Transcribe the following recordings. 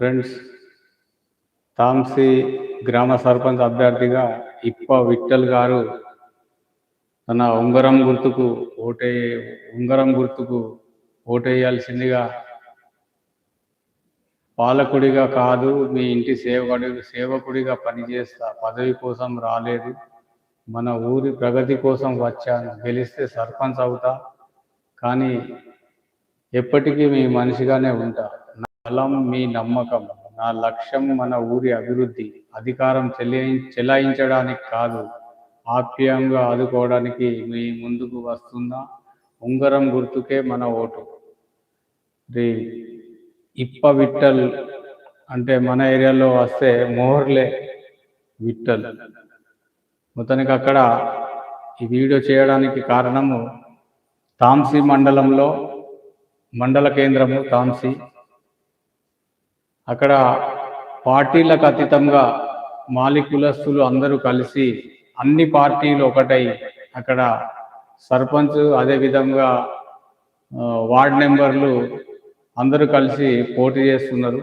Friends Tamsi గ్రామ సర్పంచ్ అభ్యర్థిగా ఇప్ప విఠల్ గారు తన ఉంగరం గుర్తుకు ఓటే ఉంగరం గుర్తుకు ఓటేయాల్సిందిగా పాలకుడిగా కాదు మీ ఇంటి సేవకుడి సేవకుడిగా పనిచేస్తా పదవి కోసం రాలేదు మన ఊరి ప్రగతి కోసం వచ్చాను గెలిస్తే సర్పంచ్ అవుతా కానీ ఎప్పటికీ మీ మనిషిగానే ఉంటా. బలం మీ నమ్మకం. నా లక్ష్యం మన ఊరి అభివృద్ధి. అధికారం చెల్లి చెలాయించడానికి కాదు. ఆప్యాయంగా ఆదుకోవడానికి మీ ముందుకు వస్తున్న ఉంగరం గుర్తుకే మన ఓటు. రే ఇప్ప విట్టల్ అంటే మన ఏరియాలో వస్తే మోహర్లే విట్టల్. మొత్తానికి అక్కడ ఈ వీడియో చేయడానికి కారణము తాంసీ మండలంలో మండల కేంద్రము తాంసీ అక్కడ పార్టీలకు అతీతంగా మాలి కులస్తులు అందరూ కలిసి అన్ని పార్టీలు ఒకటై అక్కడ సర్పంచ్ అదేవిధంగా వార్డ్ మెంబర్లు అందరూ కలిసి పోటీ చేస్తున్నారు.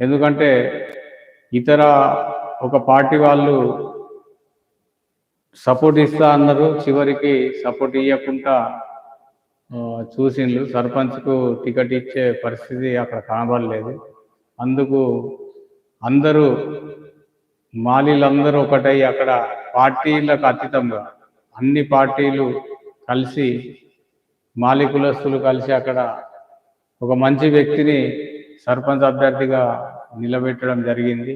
ఎందుకంటే ఇతర ఒక పార్టీ వాళ్ళు సపోర్ట్ ఇస్తా అన్నారు. చివరికి సపోర్ట్ ఇవ్వకుండా చూసిండ్రు. సర్పంచ్కు టికెట్ ఇచ్చే పరిస్థితి అక్కడ కనబడలేదు. అందుకు అందరూ మాలీలందరూ ఒకటై అక్కడ పార్టీలకు అతీతంగా అన్ని పార్టీలు కలిసి మాలి కులస్తులు కలిసి అక్కడ ఒక మంచి వ్యక్తిని సర్పంచ్ అభ్యర్థిగా నిలబెట్టడం జరిగింది.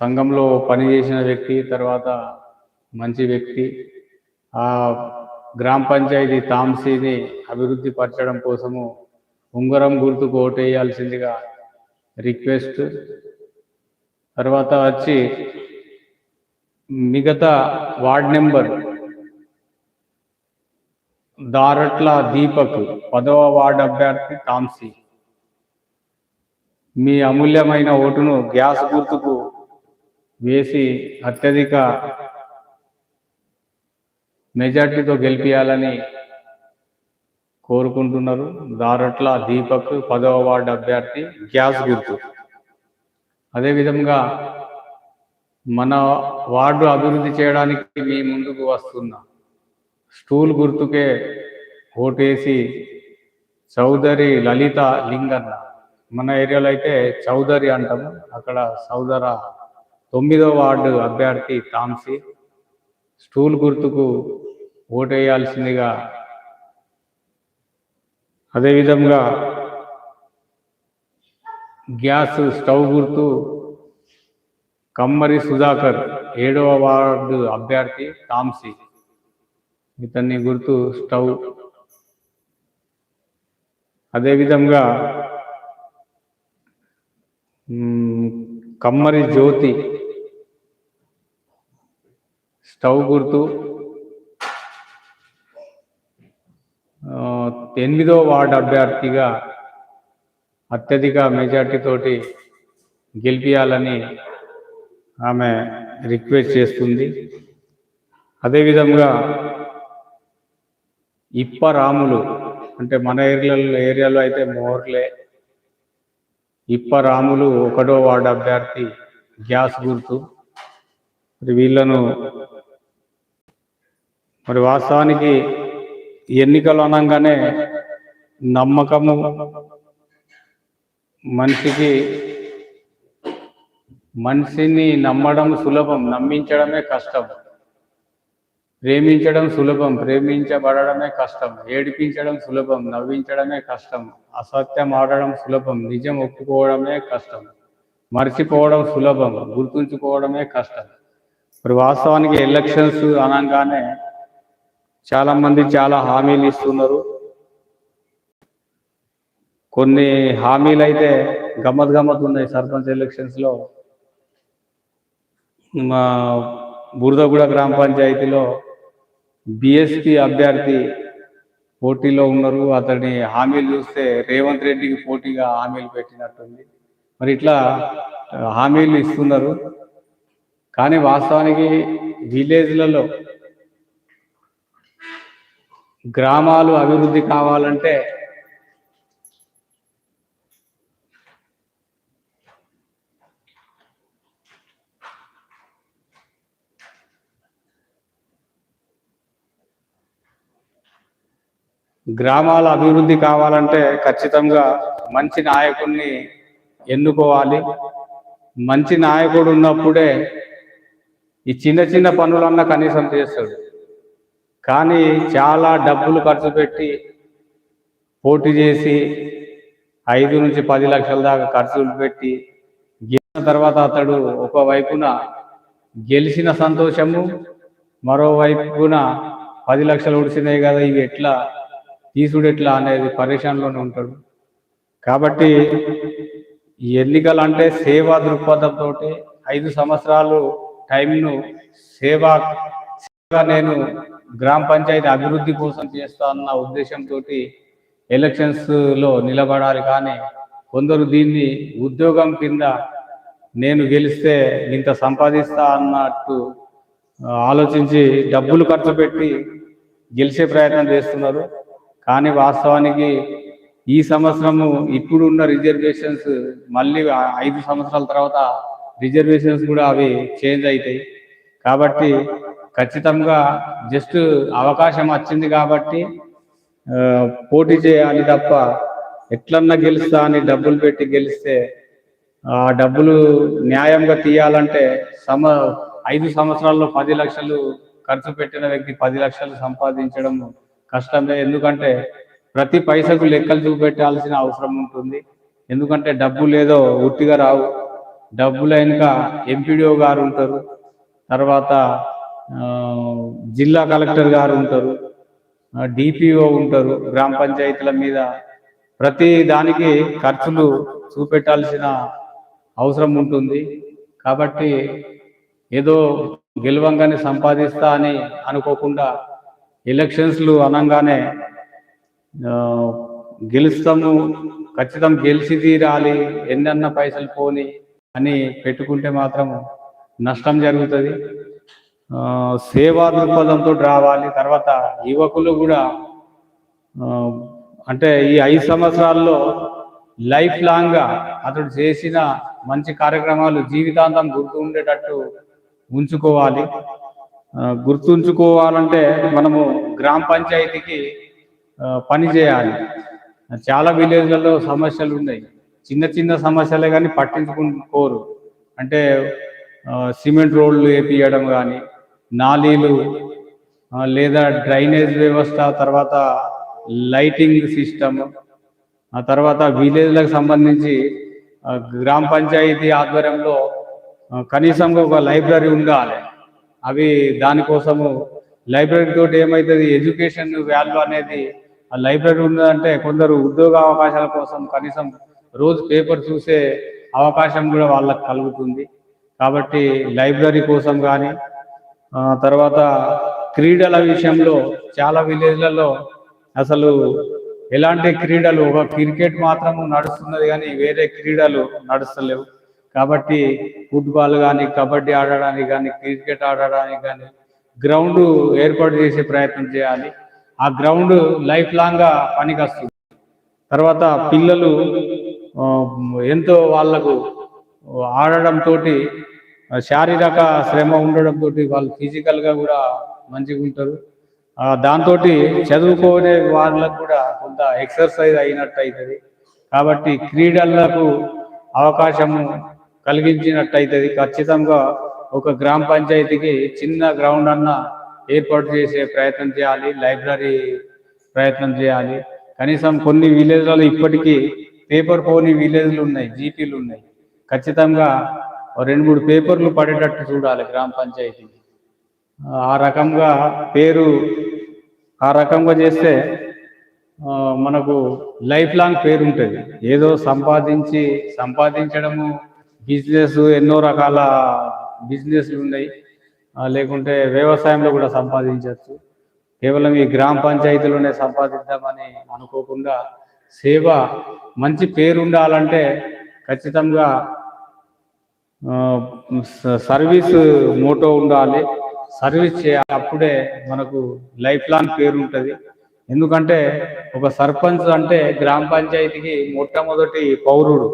సంఘంలో పనిచేసిన వ్యక్తి తర్వాత మంచి వ్యక్తి. ఆ గ్రామ పంచాయతీ తాంసీని అభివృద్ధి పరచడం కోసము ఉంగరం గుర్తుకు ఓటేయాల్సిందిగా రిక్వెస్ట్. తర్వాత వచ్చి మిగతా వార్డ్ నెంబర్ దారట్ల దీపక్ పదవ వార్డ్ అభ్యర్థి తాంసీ. మీ అమూల్యమైన ఓటును గ్యాస్ గుర్తుకు వేసి అత్యధిక మెజార్టీతో గెలిపించాలని కోరుకుంటున్నారు. దారట్ల దీపక్ పదవ వార్డు అభ్యర్థి గ్యాస్ గుర్తు. అదేవిధంగా మన వార్డు అభివృద్ధి చేయడానికి మీ ముందుకు వస్తున్న స్టూల్ గుర్తుకే ఓటేసి చౌదరి లలిత లింగన్న. మన ఏరియాలో అయితే చౌదరి అంటాము. అక్కడ సౌదర తొమ్మిదో వార్డు అభ్యర్థి తాంసీ. స్టూల్ గుర్తుకు ఓటేయాల్సిందిగా అదేవిధంగా గ్యాస్ స్టవ్ గుర్తు కమ్మరి సుధాకర్ ఏడవ వార్డు అభ్యర్థి తాంసీ. ఇతన్ని గుర్తు స్టవ్. అదేవిధంగా కమ్మరి జ్యోతి స్టవ్ గుర్తు. ఎనిమిదో వార్డు అభ్యర్థిగా అత్యధిక మెజార్టీతోటి గెలిపించాలని ఆమె రిక్వెస్ట్ చేస్తుంది. అదేవిధంగా ఇప్ప రాములు అంటే మన ఏరియాలో ఏరియాలో అయితే మోర్లే. ఇప్ప రాములు ఒకటో వార్డు అభ్యర్థి గ్యాస్ గుర్తు. మరి వీళ్ళను మరి వాస్తవానికి ఎన్నికలు అనగానే నమ్మకము మనిషికి మనిషిని నమ్మడం సులభం నమ్మించడమే కష్టం. ప్రేమించడం సులభం ప్రేమించబడమే కష్టం. ఏడిపించడం సులభం నవ్వించడమే కష్టం. అసత్యం ఆడడం సులభం నిజం ఒప్పుకోవడమే కష్టం. మర్చిపోవడం సులభం గుర్తుంచుకోవడమే కష్టం. ఇప్పుడు వాస్తవానికి ఎలక్షన్స్ అనగానే చాలా మంది చాలా హామీలు ఇస్తున్నారు. కొన్ని హామీలు అయితే గమ్మత్ గమ్మత్ ఉన్నాయి సర్పంచ్ ఎలక్షన్స్లో మా బురదగూడ గ్రామ పంచాయతీలో బిఎస్పి అభ్యర్థి పోటీలో ఉన్నారు. అతని హామీలు చూస్తే రేవంత్ రెడ్డికి పోటీగా హామీలు పెట్టినట్టుంది. మరి ఇట్లా హామీలు ఇస్తున్నారు. కానీ వాస్తవానికి విలేజ్లలో గ్రామాలు అభివృద్ధి కావాలంటే గ్రామాల అభివృద్ధి కావాలంటే ఖచ్చితంగా మంచి నాయకుడిని ఎన్నుకోవాలి. మంచి నాయకుడు ఉన్నప్పుడే ఈ చిన్న చిన్న పనులన్నా కనీసం చేస్తాడు. కానీ చాలా డబ్బులు ఖర్చు పెట్టి పోటీ చేసి ఐదు నుంచి పది లక్షల దాకా ఖర్చులు పెట్టి గెలిచిన తర్వాత అతడు ఒక వైపున గెలిచిన సంతోషము మరోవైపున పది లక్షలు ఉడిసినాయి కదా ఇవి ఎట్లా తీసుడు ఎట్లా అనేది పరేషాన్లోనే ఉంటాడు. కాబట్టి ఎన్నికలు అంటే సేవా దృక్పథంతో ఐదు సంవత్సరాలు టైంను సేవా నేను గ్రామ పంచాయతీ అభివృద్ధి కోసం చేస్తా అన్న ఉద్దేశంతో ఎలక్షన్స్లో నిలబడాలి. కానీ కొందరు దీన్ని ఉద్యోగం కింద నేను గెలిస్తే ఇంత సంపాదిస్తా అన్నట్టు ఆలోచించి డబ్బులు ఖర్చు పెట్టి గెలిచే ప్రయత్నం చేస్తున్నారు. కానీ వాస్తవానికి ఈ సంవత్సరము ఇప్పుడున్న రిజర్వేషన్స్ మళ్ళీ ఐదు సంవత్సరాల తర్వాత రిజర్వేషన్స్ కూడా అవి చేంజ్ అవుతాయి. కాబట్టి ఖచ్చితంగా జస్ట్ అవకాశం వచ్చింది కాబట్టి పోటీ చేయాలి తప్ప ఎట్లన్నా గెలుస్తా అని డబ్బులు పెట్టి గెలిస్తే ఆ డబ్బులు న్యాయంగా తీయాలంటే సమ ఐదు సంవత్సరాల్లో పది లక్షలు ఖర్చు పెట్టిన వ్యక్తి పది లక్షలు సంపాదించడం కష్టమే. ఎందుకంటే ప్రతి పైసకు లెక్కలు చూపెట్టాల్సిన అవసరం ఉంటుంది. ఎందుకంటే డబ్బు లేదో ఉట్టిగా రావు. డబ్బులు ఎంపీడీఓ గారు ఉంటారు. తర్వాత జిల్లా కలెక్టర్ గారు ఉంటారు డిపిఓ ఉంటారు గ్రామ పంచాయతీల మీద ప్రతి దానికి ఖర్చులు చూపెట్టాల్సిన అవసరం ఉంటుంది. కాబట్టి ఏదో గెలవంగానే సంపాదిస్తా అని అనుకోకుండా ఎలక్షన్స్లు అనగానే గెలుస్తాము ఖచ్చితం గెలిచి తీరాలి ఎన్నన్న పైసలు పోని అని పెట్టుకుంటే మాత్రం నష్టం జరుగుతుంది. సేవా దృక్పథంతో రావాలి. తర్వాత యువకులు కూడా అంటే ఈ ఐదు సంవత్సరాల్లో లైఫ్ లాంగ్గా అతడు చేసిన మంచి కార్యక్రమాలు జీవితాంతం గుర్తు ఉండేటట్టు ఉంచుకోవాలి. గుర్తుంచుకోవాలంటే మనము గ్రామ పంచాయతీకి పనిచేయాలి పని చేయాలి. చాలా విలేజ్లలో సమస్యలు ఉన్నాయి. చిన్న చిన్న సమస్యలే కానీ పట్టించుకోరు అంటే సిమెంట్ రోడ్లు వేపియడం కానీ నాలీలు లేదా డ్రైనేజ్ వ్యవస్థ తర్వాత లైటింగ్ సిస్టమ్ ఆ తర్వాత విలేజ్లకు సంబంధించి గ్రామ పంచాయతీ ఆధ్వర్యంలో కనీసంగా కనీసం ఒక లైబ్రరీ ఉండాలి. అవి దానికోసము లైబ్రరీ తోటి ఏమవుతుంది ఎడ్యుకేషన్ వాల్యూ అనేది ఆ లైబ్రరీ ఉన్నదంటే కొందరు ఉద్యోగ అవకాశాల కోసం కనీసం రోజు పేపర్ చూసే అవకాశం కూడా వాళ్ళకు కలుగుతుంది. కాబట్టి లైబ్రరీ కోసం కానీ తర్వాత క్రీడల విషయంలో చాలా విలేజ్లలో అసలు ఎలాంటి క్రీడలు ఒక క్రికెట్ మాత్రం నడుస్తున్నది కానీ వేరే క్రీడలు నడుస్తలేవు. కాబట్టి ఫుట్బాల్ కానీ కబడ్డీ ఆడడానికి కానీ క్రికెట్ ఆడడానికి కానీ గ్రౌండ్ ఏర్పాటు చేసే ప్రయత్నం చేయాలి. ఆ గ్రౌండ్ లైఫ్ లాంగ్గా పనికి వస్తుంది తర్వాత పిల్లలు ఎంతో వాళ్ళకు ఆడడం తోటి శారీరక శ్రమ ఉండడం తోటి వాళ్ళు ఫిజికల్గా కూడా మంచిగా ఉంటారు. దాంతో చదువుకోనే వాళ్ళకు కూడా కొంత ఎక్సర్సైజ్ అయినట్టు అవుతుంది కాబట్టి క్రీడలకు అవకాశం కలిగించినట్టు అవుతుంది ఖచ్చితంగా ఒక గ్రామ పంచాయతీకి చిన్న గ్రౌండ్ అన్న ఏర్పాటు చేసే ప్రయత్నం చేయాలి లైబ్రరీ ప్రయత్నం చేయాలి. కనీసం కొన్ని విలేజ్లలో ఇప్పటికీ పేపర్ పోని విలేజ్లు ఉన్నాయి జీపీలు ఉన్నాయి. ఖచ్చితంగా రెండు మూడు పేపర్లు పడేటట్టు చూడాలి గ్రామ పంచాయతీ. ఆ రకంగా పేరు ఆ రకంగా చేస్తే మనకు లైఫ్ లాంగ్ పేరు ఉంటుంది ఏదో సంపాదించి సంపాదించడము బిజినెస్ ఎన్నో రకాల బిజినెస్లు ఉన్నాయి. లేకుంటే వ్యవసాయంలో కూడా సంపాదించవచ్చు. కేవలం ఈ గ్రామ పంచాయతీలోనే సంపాదిద్దామని అనుకోకుండా సేవ మంచి పేరు ఉండాలంటే ఖచ్చితంగా సర్వీస్ మోటో ఉండాలి. సర్వీస్ చేయాలి అప్పుడే మనకు లైఫ్ లాంగ్ పేరు ఉంటుంది. ఎందుకంటే ఒక సర్పంచ్ అంటే గ్రామ పంచాయతీకి మొట్టమొదటి పౌరుడు.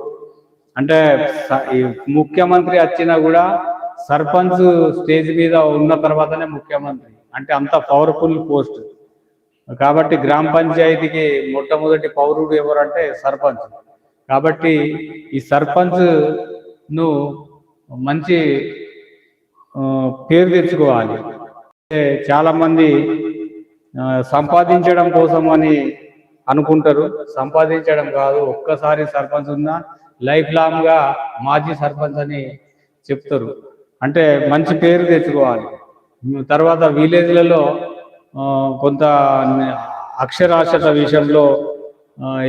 అంటే ముఖ్యమంత్రి వచ్చినా కూడా సర్పంచ్ స్టేజ్ మీద ఉన్న తర్వాతనే ముఖ్యమంత్రి. అంటే అంత పవర్ఫుల్ పోస్ట్. కాబట్టి గ్రామ పంచాయతీకి మొట్టమొదటి పౌరుడు ఎవరంటే సర్పంచ్. కాబట్టి ఈ సర్పంచ్ను మంచి పేరు తెచ్చుకోవాలి. చాలామంది సంపాదించడం కోసం అని అనుకుంటారు. సంపాదించడం కాదు ఒక్కసారి సర్పంచ్ ఉన్నా లైఫ్ లాంగ్గా మాజీ సర్పంచ్ అని చెప్తారు. అంటే మంచి పేరు తెచ్చుకోవాలి. తర్వాత విలేజ్లలో కొంత అక్షరాస్యత విషయంలో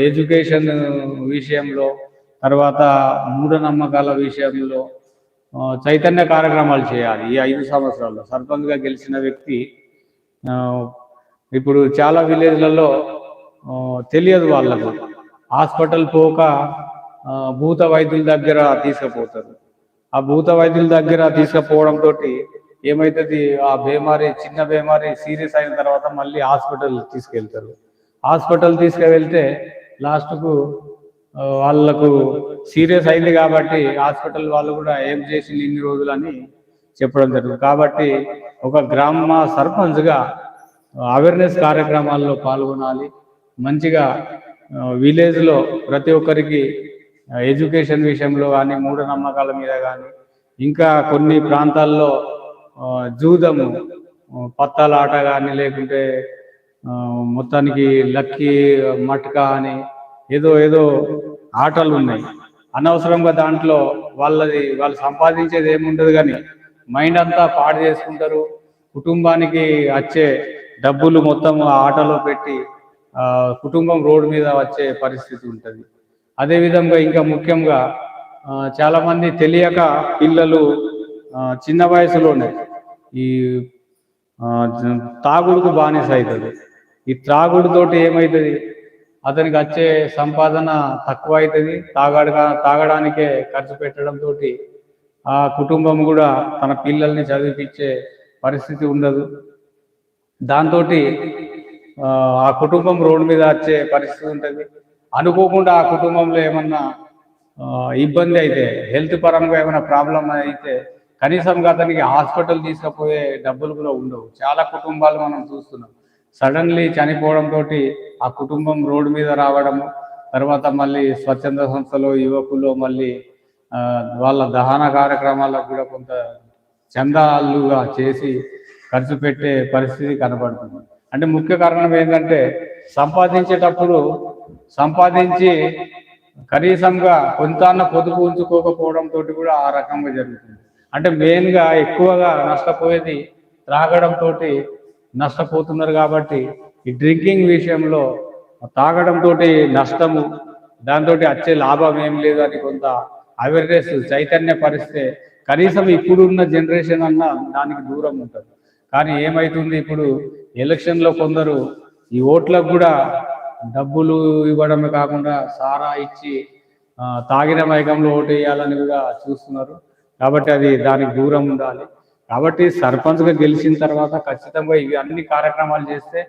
ఎడ్యుకేషన్ విషయంలో తర్వాత మూఢనమ్మకాల విషయంలో చైతన్య కార్యక్రమాలు చేయాలి ఈ ఐదు సంవత్సరాల్లో. సర్పంచ్గా గెలిచిన వ్యక్తి ఇప్పుడు చాలా విలేజ్లలో తెలియదు వాళ్ళకు. హాస్పిటల్ పోక భూత వైద్యుల దగ్గర తీసుకుపోతారు. ఆ భూత వైద్యుల దగ్గర తీసుకుపోవడంతో ఏమైతుంది? ఆ బీమారి చిన్న బీమారి సీరియస్ అయిన తర్వాత మళ్ళీ హాస్పిటల్ తీసుకెళ్తారు. హాస్పిటల్ తీసుకువెళ్తే లాస్ట్కు వాళ్ళకు సీరియస్ అయింది కాబట్టి హాస్పిటల్ వాళ్ళు కూడా ఏం చేసింది ఇన్ని రోజులు అని చెప్పడం జరుగుతుంది. కాబట్టి ఒక గ్రామ సర్పంచ్గా అవేర్నెస్ కార్యక్రమాల్లో పాల్గొనాలి. మంచిగా విలేజ్లో ప్రతి ఒక్కరికి ఎడ్యుకేషన్ విషయంలో కానీ మూఢనమ్మకాల మీద కానీ ఇంకా కొన్ని ప్రాంతాల్లో జూదము ఆ, పత్తాల ఆట కానీ లేకుంటే మొత్తానికి లక్కీ మట్కా అని ఏదో ఏదో ఆటలు ఉన్నాయి. అనవసరంగా దాంట్లో వాళ్ళది వాళ్ళు సంపాదించేది ఏముండదు కానీ మైండ్ అంతా పాడు చేసుకుంటారు. కుటుంబానికి వచ్చే డబ్బులు మొత్తం ఆటలో పెట్టి కుటుంబం రోడ్డు మీద వచ్చే పరిస్థితి ఉంటుంది. అదే విధంగా ఇంకా ముఖ్యంగా చాలామంది తెలియక పిల్లలు చిన్న వయసులోనే ఈ తాగుడుకు బానిస అవుతుంది ఈ త్రాగుడుతోటి ఏమవుతుంది అతనికి వచ్చే సంపాదన తక్కువ అవుతుంది తాగడగా తాగడానికే ఖర్చు పెట్టడంతో ఆ కుటుంబం కూడా తన పిల్లల్ని చదివిపించే పరిస్థితి ఉండదు. దాంతో ఆ కుటుంబం రోడ్డు మీద వచ్చే పరిస్థితి ఉంటుంది. అనుకోకుండా ఆ కుటుంబంలో ఏమన్నా ఇబ్బంది అయితే హెల్త్ పరంగా ఏమైనా ప్రాబ్లం అయితే కనీసంగా అతనికి హాస్పిటల్ తీసుకుపోయే డబ్బులు కూడా ఉండవు. చాలా కుటుంబాలు మనం చూస్తున్నాం. సడన్లీ చనిపోవడంతో ఆ కుటుంబం రోడ్డు మీద రావడము తర్వాత మళ్ళీ స్వచ్ఛంద సంస్థలు యువకులు మళ్ళీ వాళ్ళ దహన కార్యక్రమాలకు కూడా కొంత చందాలుగా చేసి ఖర్చు పెట్టే పరిస్థితి కనబడుతుంది. అంటే ముఖ్య కారణం ఏంటంటే సంపాదించేటప్పుడు సంపాదించి కనీసంగా కొంత పొదుపు ఉంచుకోకపోవడం తోటి కూడా ఆ రకంగా జరుగుతుంది. అంటే మెయిన్గా ఎక్కువగా నష్టపోయేది త్రాగడం తోటి నష్టపోతున్నారు కాబట్టి ఈ డ్రింకింగ్ విషయంలో తాగడం తోటి నష్టము దాంతో వచ్చే లాభం ఏం లేదు అని కొంత అవేర్నెస్ చైతన్య పరిస్తే కనీసం ఇప్పుడున్న జనరేషన్ అన్న దానికి దూరం ఉంటుంది. కానీ ఏమైతుంది ఇప్పుడు? ఎలక్షన్లో కొందరు ఈ ఓట్లకు కూడా డబ్బులు ఇవ్వడమే కాకుండా సారా ఇచ్చి తాగిన మైకంలో ఓటు వేయాలని కూడా చూస్తున్నారు. కాబట్టి అది దానికి దూరం ఉండాలి. కాబట్టి సర్పంచ్గా గెలిచిన తర్వాత ఖచ్చితంగా ఇవి అన్ని కార్యక్రమాలు చేస్తే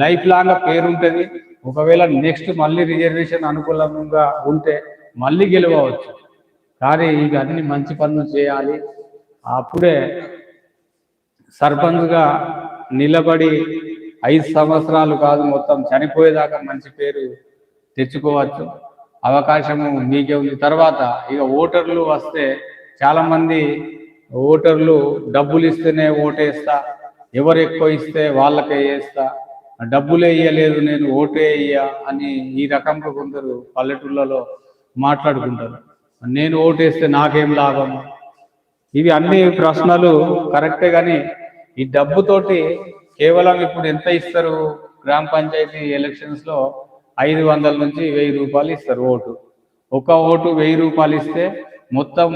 లైఫ్ లాంగ్ పేరు ఉంటుంది ఒకవేళ నెక్స్ట్ మళ్ళీ రిజర్వేషన్ అనుకూలంగా ఉంటే మళ్ళీ గెలవచ్చు. కానీ ఇవి అన్ని మంచి పనులు చేయాలి. అప్పుడే సర్పంచ్గా నిలబడి ఐదు సంవత్సరాలు కాదు మొత్తం చనిపోయేదాకా మంచి పేరు తెచ్చుకోవచ్చు. అవకాశము మీకే ఉంది. తర్వాత ఇక ఓటర్లు వస్తే చాలా మంది ఓటర్లు డబ్బులు ఇస్తేనే ఓటేస్తా ఎవరు ఎక్కువ ఇస్తే వాళ్ళకే వేస్తా డబ్బులే ఇయ్యలేదు నేను ఓటే ఇయ్యా అని ఈ రకంగా కొందరు పల్లెటూళ్ళలో మాట్లాడుకుంటారు. నేను ఓటేస్తే నాకేం లాభం? ఇవి అన్ని ప్రశ్నలు కరెక్టే కానీ ఈ డబ్బుతోటి కేవలం ఇప్పుడు ఎంత ఇస్తారు? గ్రామ పంచాయతీ ఎలక్షన్స్లో ఐదు వందల నుంచి వెయ్యి రూపాయలు ఇస్తారు ఓటు. ఒక ఓటు వెయ్యి రూపాయలు ఇస్తే మొత్తం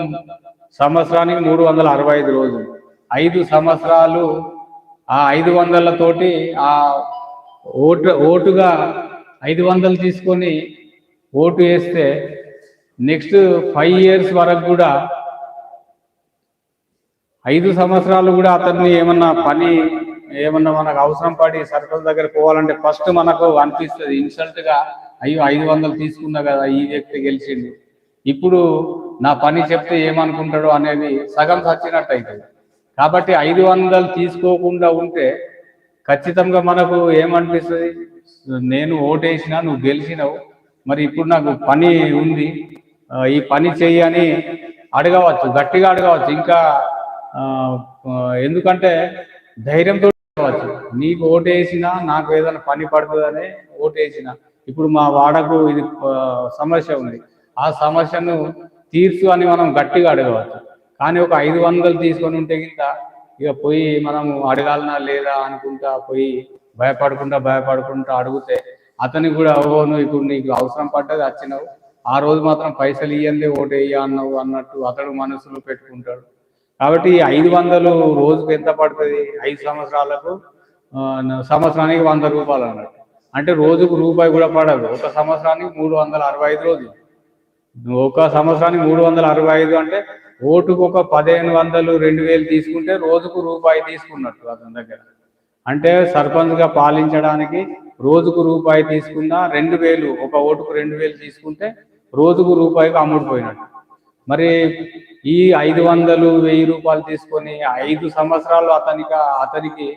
సంవత్సరానికి మూడు వందల అరవై ఐదు రోజులు. ఐదు సంవత్సరాలు ఆ ఐదు వందలతోటి ఆ ఓటు ఓటుగా ఐదు వందలు తీసుకొని ఓటు వేస్తే నెక్స్ట్ ఫైవ్ ఇయర్స్ వరకు కూడా ఐదు సంవత్సరాలు కూడా అతన్ని ఏమన్నా పని ఏమన్నా మనకు అవసరం పడి సర్కిల్ దగ్గర పోవాలంటే ఫస్ట్ మనకు అనిపిస్తుంది ఇన్సల్ట్గా అయ్యో ఐదు వందలు తీసుకున్నా కదా ఈ వ్యక్తి గెలిచిండు. ఇప్పుడు నా పని చెప్తే ఏమనుకుంటాడో అనేది సగం చచ్చినట్టు అవుతుంది కాబట్టి ఐదు వందలు తీసుకోకుండా ఉంటే ఖచ్చితంగా మనకు ఏమనిపిస్తుంది? నేను ఓటేసినా నువ్వు గెలిచినావు. మరి ఇప్పుడు నాకు పని ఉంది. ఈ పని చేయని అడగవచ్చు. గట్టిగా అడగవచ్చు. ఇంకా ఎందుకంటే ధైర్యంతో అడగవచ్చు. నీకు ఓటేసినా నాకు ఏదైనా పని పడుతుందని ఓటేసిన. ఇప్పుడు మా వాడకు ఇది సమస్య ఉంది. ఆ సమస్యను తీర్చు అని మనం గట్టిగా అడగవచ్చు. కానీ ఒక ఐదు వందలు తీసుకొని ఉంటే కింద ఇక పోయి మనం అడగాలనా లేదా అనుకుంటా పోయి భయపడకుండా భయపడుకుంటా అడిగితే అతనికి కూడా అవ్వను నువ్వు ఇప్పుడు నీకు అవసరం పడ్డది వచ్చినావు ఆ రోజు మాత్రం పైసలు ఇయ్యండి ఓటు వేయ అన్నావు అన్నట్టు అతడు మనసులో పెట్టుకుంటాడు. కాబట్టి ఐదు వందలు రోజుకు ఎంత పడుతుంది? ఐదు సంవత్సరాలకు సంవత్సరానికి వంద రూపాయలు అన్నట్టు. అంటే రోజుకు రూపాయి కూడా పడదు. ఒక సంవత్సరానికి మూడు వందల అరవై ఐదు రోజులు. ఒక సంవత్సరానికి మూడు వందల అరవై ఐదు అంటే ఓటుకు ఒక పదిహేను వందలు రెండు వేలు తీసుకుంటే రోజుకు రూపాయి తీసుకున్నట్టు అతని దగ్గర. అంటే సర్పంచ్గా పాలించడానికి రోజుకు రూపాయి తీసుకున్నా రెండు వేలు ఒక ఓటుకు రెండు వేలు తీసుకుంటే రోజుకు రూపాయికి అమ్ముడుపోయినట్టు. మరి ఈ ఐదు వందలు వెయ్యి రూపాయలు తీసుకొని ఐదు సంవత్సరాలు అతనికి అతనికి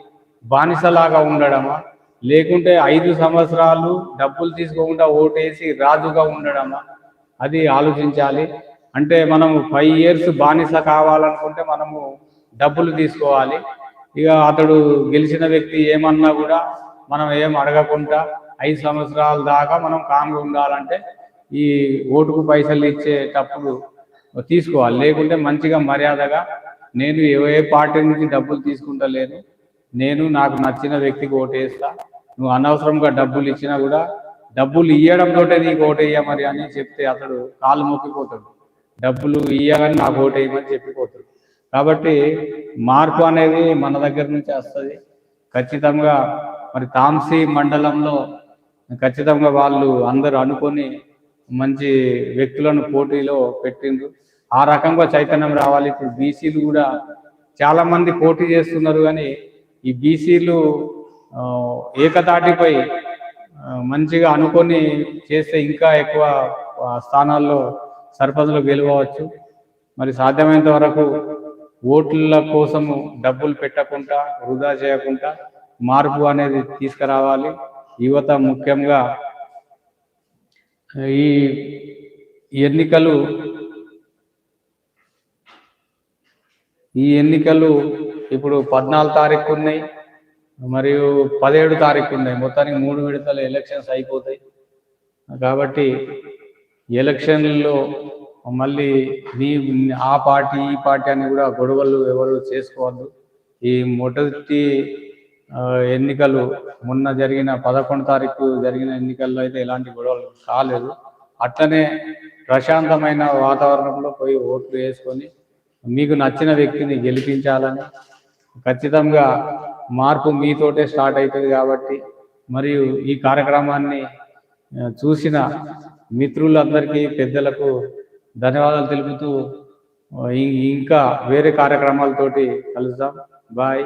బానిసలాగా ఉండడమా? లేకుంటే ఐదు సంవత్సరాలు డబ్బులు తీసుకోకుండా ఓటేసి రాజుగా ఉండడమా? అది ఆలోచించాలి. అంటే మనం ఫైవ్ ఇయర్స్ బానిస కావాలనుకుంటే మనము డబ్బులు తీసుకోవాలి. ఇక అతడు గెలిచిన వ్యక్తి ఏమన్నా కూడా మనం ఏం అడగకుండా ఐదు సంవత్సరాల దాకా మనం కామ్గా ఉండాలంటే ఈ ఓటుకు పైసలు ఇచ్చేటప్పుడు తీసుకోవాలి. లేకుంటే మంచిగా మర్యాదగా నేను ఏ ఏ పార్టీ నుంచి డబ్బులు తీసుకుంటలేను. నేను నాకు నచ్చిన వ్యక్తికి ఓటేస్తా నువ్వు అనవసరంగా డబ్బులు ఇచ్చినా కూడా డబ్బులు ఇయ్యడంతోటే నీకు ఓటేయ మరి అని చెప్తే అతడు కాలు మొక్కిపోతాడు డబ్బులు ఇయ్యగానే నాకు ఓటేయమని చెప్పిపోతాడు. కాబట్టి మార్పు అనేది మన దగ్గర నుంచి వస్తుంది. ఖచ్చితంగా మరి తాంసీ మండలంలో ఖచ్చితంగా వాళ్ళు అందరూ అనుకొని మంచి వ్యక్తులను పోటీలో పెట్టిండ్రు. ఆ రకంగా చైతన్యం రావాలి. ఇప్పుడు బీసీలు కూడా చాలా మంది పోటీ చేస్తున్నారు కానీ ఈ బీసీలు ఏకతాటిపై మంచిగా అనుకొని చేస్తే ఇంకా ఎక్కువ స్థానాల్లో సర్పంచ్లు గెలవచ్చు. మరి సాధ్యమైనంత వరకు ఓట్ల కోసము డబ్బులు పెట్టకుండా వృధా చేయకుండా మార్పు అనేది తీసుకురావాలి. యువత ముఖ్యంగా ఈ ఎన్నికలు ఈ ఎన్నికలు ఇప్పుడు పద్నాలుగు తారీఖు ఉన్నాయి. మరియు పదిహేడు తారీఖు ఉన్నాయి మొత్తానికి మూడు విడతల ఎలక్షన్స్ అయిపోతాయి. కాబట్టి ఎలక్షన్లో మళ్ళీ మీ ఆ పార్టీ ఈ పార్టీ అని కూడా గొడవలు ఎవరు చేసుకోవద్దు. ఈ మొదటి ఎన్నికలు మొన్న జరిగిన పదకొండు తారీఖు జరిగిన ఎన్నికల్లో అయితే ఎలాంటి గొడవలు కాలేదు. అట్లనే ప్రశాంతమైన వాతావరణంలో పోయి ఓట్లు వేసుకొని మీకు నచ్చిన వ్యక్తిని గెలిపించాలని ఖచ్చితంగా మార్పు మీతోటే స్టార్ట్ అవుతుంది కాబట్టి మరియు ఈ కార్యక్రమాన్ని చూసిన మిత్రులందరికీ పెద్దలకు ధన్యవాదాలు తెలుపుతూ ఇంకా వేరే కార్యక్రమాలతోటి కలుద్దాం. బాయ్.